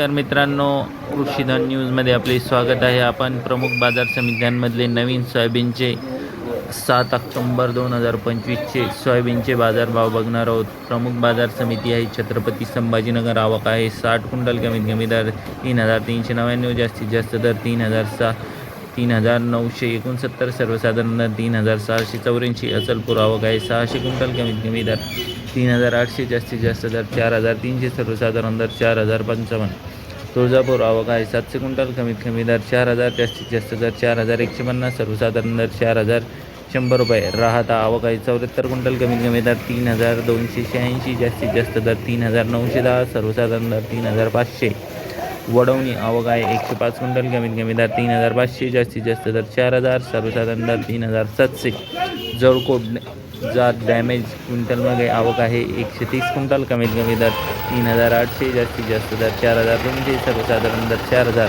नमस्कार मित्रांनो कृषीधन न्यूजमध्ये आपले स्वागत आहे. आपण प्रमुख बाजार समित्यांमधले नवीन सोयाबीनचे सात ऑक्टोंबर दोन हजार पंचवीसचे सोयाबीनचे बाजारभाव बघणार आहोत. प्रमुख बाजार समिती आहे छत्रपती संभाजीनगर आवक आहे. साठ क्विंटल कमीत कमी दर तीन हजार तीनशे नव्याण्णव जास्तीत जास्त दर तीन हजार सहा तीन हजार नऊशे एकोणसत्तर सर्वसाधारण दर तीन हजार सहाशे चौऱ्याऐंशी अचलपूर आवक आहे सहाशे कुंटल कमीत कमी दर तीन हजार आठशे जास्तीत जास्त दर चार हजार तीनशे सर्वसाधारण दर चार हजार पंचावन्न. तुळजापूर आवक आहे सातशे क्विंटल कमीत कमी दर चार हजार जास्तीत जास्त दर चार हजार एकशे पन्नास सर्वसाधारण दर चार हजार शंभर रुपये. राहता आवक आहे चौऱ्याहत्तर क्विंटल कमीत कमी दर तीन हजार दोनशे शहाऐंशी जास्तीत जास्त दर तीन हजार नऊशे दहा सर्वसाधारण दर तीन हजार पाचशे. वडवणी आवक आहे एकशे पाच क्विंटल कमीत कमी दर तीन हजार पाचशे जास्तीत जास्त दर चार हजार सर्वसाधारण दर तीन हजार सातशे. जळकोट जात डॅमेज क्विंटलमध्ये आवक आहे. एकशे तीस क्विंटल कमीत कमी दर तीन हजार आठशे जास्तीत जास्त दर चार हजार. दोनशे सर्वसाधारण दर चार हजार.